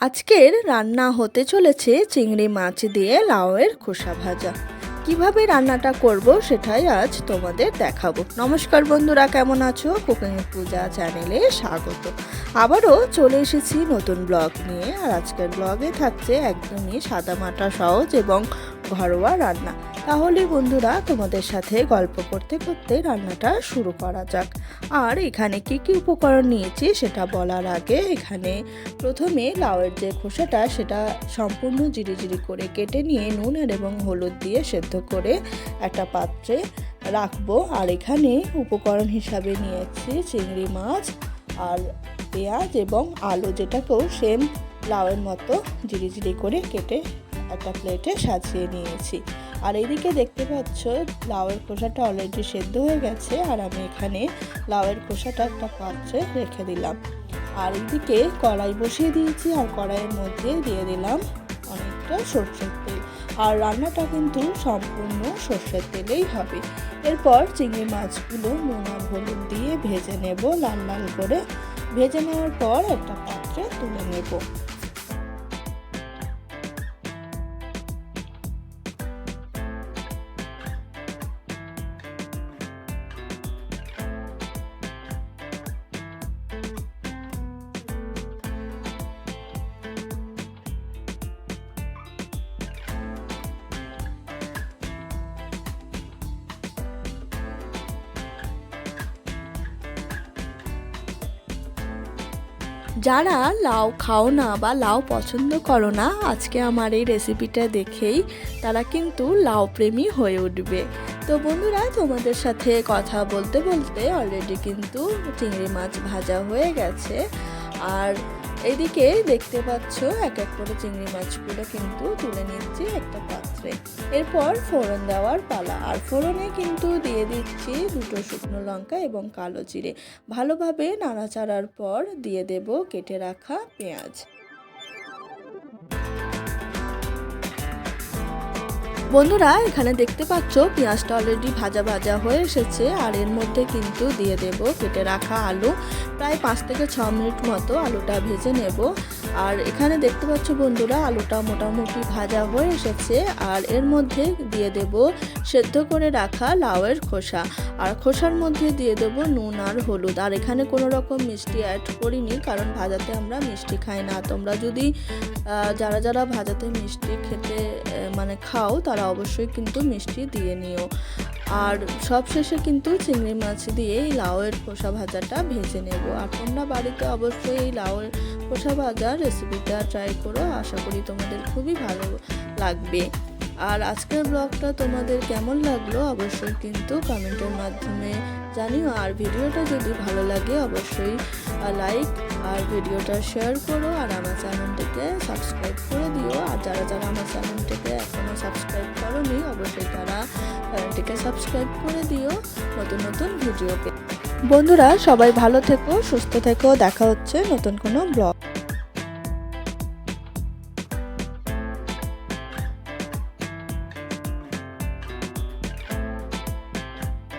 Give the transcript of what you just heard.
আজকের রান্না হতে চলেছে চিংড়ি মাছ দিয়ে লাউয়ের খোসা ভাজা। কীভাবে রান্নাটা করব সেটাই আজ তোমাদের দেখাবো। নমস্কার বন্ধুরা, কেমন আছো? কুকিং পূজা চ্যানেলে স্বাগত। আবারও চলে এসেছি নতুন ব্লগ নিয়ে। আর আজকের ব্লগে থাকছে একদমই সাদামাটা সহজ এবং ঘরোয়া রান্না। তাহলে বন্ধুরা, তোমাদের সাথে গল্প করতে করতে রান্নাটা শুরু করা যাক। আর এখানে কি কি উপকরণ নিয়েছি সেটা বলার আগে এখানে প্রথমে লাউয়ের যে খোসাটা, সেটা সম্পূর্ণ জিরি জিরি করে কেটে নিয়ে নুন আর এবং হলুদ দিয়ে সেদ্ধ করে একটা পাত্রে রাখব। আর এখানে উপকরণ হিসাবে নিয়েছি চিংড়ি মাছ আর পেঁয়াজ এবং আলু, যেটাকেও সেম লাউয়ের মতো জিরি জিরি করে কেটে একটা প্লেটে সাজিয়ে নিয়েছি। আর এদিকে দেখতে পাচ্ছ, লাউয়ের খোসাটা অলরেডি সেদ্ধ হয়ে গেছে, আর আমি এখানে লাউয়ের খোসাটা একটা পাত্রে রেখে দিলাম। আর এদিকে কড়াই বসিয়ে দিয়েছি, আর কড়াইয়ের মধ্যে দিয়ে দিলাম অনেকটা সর্ষের তেল। আর রান্নাটা কিন্তু সম্পূর্ণ সর্ষের তেলেই হবে। এরপর চিংড়ি মাছগুলো নুন আর হলুদ দিয়ে ভেজে নেব, লাল লাল করে। ভেজে নেওয়ার পর একটা পাত্রে তুলে নেব। যারা লাউ খাও না বা লাউ পছন্দ করো না, আজকে আমার এই রেসিপিটা দেখেই তারা কিন্তু লাউ প্রেমী হয়ে উঠবে। তো বন্ধুরা, তোমাদের সাথে কথা বলতে বলতে অলরেডি কিন্তু চিংড়ি মাছ ভাজা হয়ে গেছে। আর এইদিকে দেখতে পাচ্ছ এক এক করে চিংড়ি মাছগুলো কিন্তু তুলে নিচ্ছি একটা পাত্রে। এরপর ফোড়ন দেওয়ার পালা। আর ফোড়নে কিন্তু দিয়ে দিচ্ছি দুটো শুকনো লঙ্কা এবং কালো জিরে। ভালোভাবে নাড়াচাড়ার পর দিয়ে দেব কেটে রাখা পেঁয়াজ। বন্ধুরা, এখানে দেখতে পাচ্ছ, পেঁয়াজটা অলরেডি ভাজা ভাজা হয়ে এসেছে, আর এর মধ্যে কিন্তু দিয়ে দেব, কেটে রাখা আলু। প্রায় পাঁচ থেকে ছ মিনিট মতো আলুটা ভেজে নেব। আর এখানে দেখতে পাচ্ছ বন্ধুরা, আলুটা মোটামুটি ভাজা হয়ে এসেছে। আর এর মধ্যে দিয়ে দেব সেদ্ধ করে রাখা লাউয়ের খোসা। আর খোসার মধ্যে দিয়ে দেব নুন আর হলুদ। আর এখানে কোনো রকম মিষ্টি অ্যাড করিনি, কারণ ভাজাতে আমরা মিষ্টি খাই না। তোমরা যদি যারা যারা ভাজাতে মিষ্টি খেতে মানে খাও, তারা অবশ্যই কিন্তু মিষ্টি দিয়ে নিও। আর সবশেষে কিন্তু চিংড়ি মাছ দিয়ে এই লাউয়ের খোসা ভাজাটা ভেজে নেব। আর তোমরা বাড়িতে অবশ্যই এই লাউয়ের খোসা ভাজার রেসিপিটা ট্রাই করো, আশা করি তোমাদের খুবই ভালো লাগবে। আর আজকের ব্লগটা তোমাদের কেমন লাগল অবশ্যই কিন্তু কমেন্টের মাধ্যমে জানিও। আর ভিডিওটা যদি ভালো লাগে অবশ্যই লাইক আর ভিডিওটা শেয়ার করো। আর আমার চ্যানেলটিকে সাবস্ক্রাইব করে দিও। আর যারা যারা আমার চ্যানেলটিকে এখনও সাবস্ক্রাইব অবশ্যই তারা চ্যানেলটিকে সাবস্ক্রাইব করে দিও নতুন নতুন ভিডিও পেয়ে বন্ধুরা, সবাই ভালো থেকো, সুস্থ থেকো, দেখা হচ্ছে নতুন কোনো ব্লগ